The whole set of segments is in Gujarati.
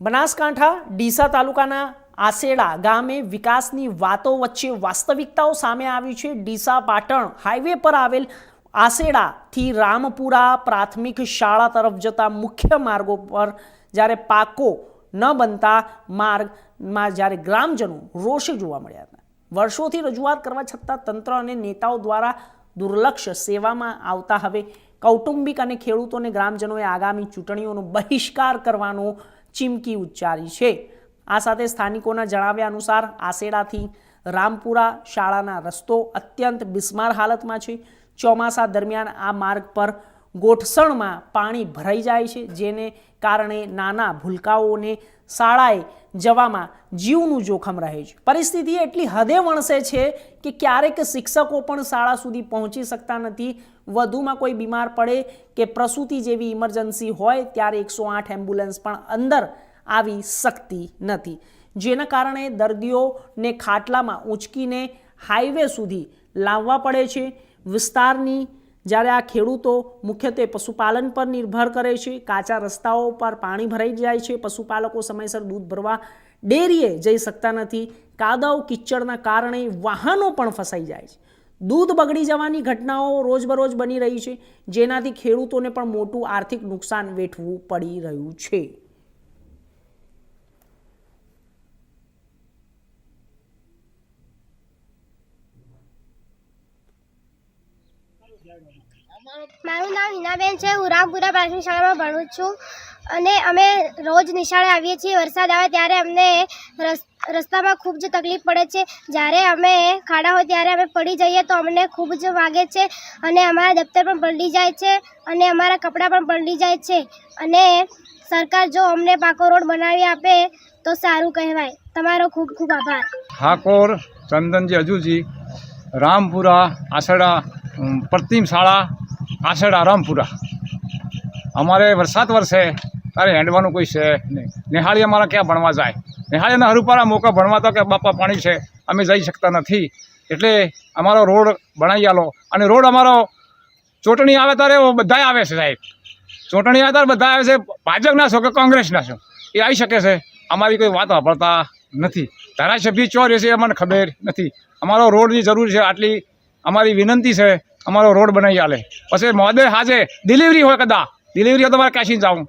બનાસકાંઠા, ડીસા તાલુકાના આસેડા ગામે વિકાસની વાતો વચ્ચે વાસ્તવિકતાઓ સામે આવી છે. ડીસા પાટણ હાઈવે પર આવેલ આસેડાથી રામપુરા પ્રાથમિક શાળા તરફ જતા મુખ્ય માર્ગો પર જ્યારે પાકો ન બનતા માર્ગમાં જ્યારે ગ્રામજનો રોષે જોવા મળ્યા હતા. વર્ષોથી રજૂઆત કરવા છતાં તંત્ર અને નેતાઓ દ્વારા દુર્લક્ષ સેવામાં આવતા હવે કૌટુંબિક અને ખેડૂતોને ગ્રામજનોએ આગામી ચૂંટણીઓનો બહિષ્કાર કરવાનો ચીમકી ઉચ્ચારી છે. આ સાથે સ્થાનિકોના જણાવ્યા અનુસાર આસેડાથી રામપુરા શાળાના રસ્તો અત્યંત બિસ્માર હાલતમાં છે. ચોમાસા દરમિયાન આ માર્ગ પર ગોઠસણમાં પાણી ભરાઈ જાય છે, જેને કારણે નાના ભૂલકાઓને શાળાએ જવામાં જીવનું જોખમ રહે છે. પરિસ્થિતિ એટલી હદે વણસે છે કે ક્યારેક શિક્ષકો પણ શાળા સુધી પહોંચી શકતા નથી. વધુમાં કોઈ બીમાર પડે કે પ્રસૂતિ જેવી ઇમરજન્સી હોય ત્યારે એકસો આઠ એમ્બ્યુલન્સ પણ અંદર આવી શકતી નથી. જેના કારણે દર્દીઓને ખાટલામાં ઊંચકીને હાઈવે સુધી લાવવા પડે છે. વિસ્તારની જ્યારે આ ખેડૂતો મુખ્યત્વે પશુપાલન પર નિર્ભર કરે છે, કાચા રસ્તાઓ પર પાણી ભરાઈ જાય છે, પશુપાલકો સમયસર દૂધ ભરવા ડેરીએ જઈ શકતા નથી. કાદવ કિચડના કારણે વાહનો પણ ફસાઈ જાય છે. દૂધ બગડી જવાની ઘટનાઓ રોજબરોજ બની રહી છે, જેનાથી ખેડૂતોને પણ મોટું આર્થિક નુકસાન વેઠવું પડી રહ્યું છે. મારું નામ હિનાબેન છે. હું રામપુરા પ્રાથમિક શાળામાં ભણું છું. અને અમે રોજ નિશાળે આવીએ છીએ. વરસાદ આવે ત્યારે અમને રસ- રસ્તામાં ખૂબ જ તકલીફ પડે છે. જ્યારે અમે ખાડા હોય ત્યારે અમે પડી જઈએ તો અમને ખૂબ જ વાગે છે અને અમારા દફતર પણ પલટી જાય છે અને અમારા કપડાં પણ પલટી જાય છે. અને સરકાર જો અમને પાકો રોડ બનાવી આપે તો સારું કહેવાય. તમારો ખૂબ ખૂબ આભાર. ઠાકોર ચંદનજી હજુજી, રામપુરા આસડા પ્રતિમ શાળા આસડા રામપુરા. અમારે વરસાદ વરસે, તારે હેંડવાનું કોઈ છે નહીં. નિહાળી અમારા ક્યાં ભણવા જાય? નિહાળીના હરુપારા મોકા ભણવા તો કે બાપા પાણી છે, અમે જઈ શકતા નથી. એટલે અમારો રોડ બનાવી આલો. અને રોડ અમારો ચૂંટણી આવે ત્યારે બધા આવે છે સાહેબ. ચૂંટણી આવે ત્યારે બધા આવે છે, ભાજપના છો કે કોંગ્રેસના છો? એ આવી શકે છે. અમારી કોઈ વાત વાપરતા નથી. ધારાસભ્ય ચો છે એ અમને ખબર નથી. અમારો રોડની જરૂર છે આટલી અમારી વિનંતી છે, અમારો રોડ બનાવી આલે. પછી મોદે હાજે ડિલિવરી હોય કદા? ડિલિવરી હોય તમારે કેશી જાઉં.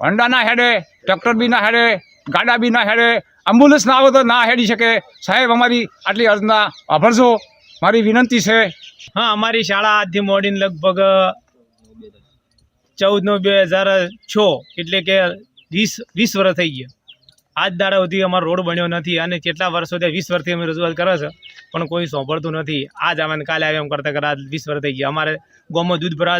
હોન્ડા ના હેડે ટ્રેક્ટર બી ના હેડે, ગાડા બી ના હેડે એમ્બ્યુલન્સ ના આવે તો ના હેડી શકે. સાહેબ, અમારી આટલી અર્જના આભરજો મારી વિનંતી છે. હા, અમારી શાળા આજથી મોડીને લગભગ ચૌદ નવ બે હજાર છ, એટલે કે વીસ વીસ વર્ષ થઈ ગયા. આજ દાડા સુધી અમારો રોડ બન્યો નથી અને કેટલા વર્ષો ત્યાં વીસ વર્ષથી અમે રજૂઆત કરે છે. પણ કોઈ સાંભળતું નથી. આજ આવે કાલે આવે એમ કરતા કરતા વીસ વર્ષ થઈ ગયા. અમારે ગામમાં દૂધ ભરાવા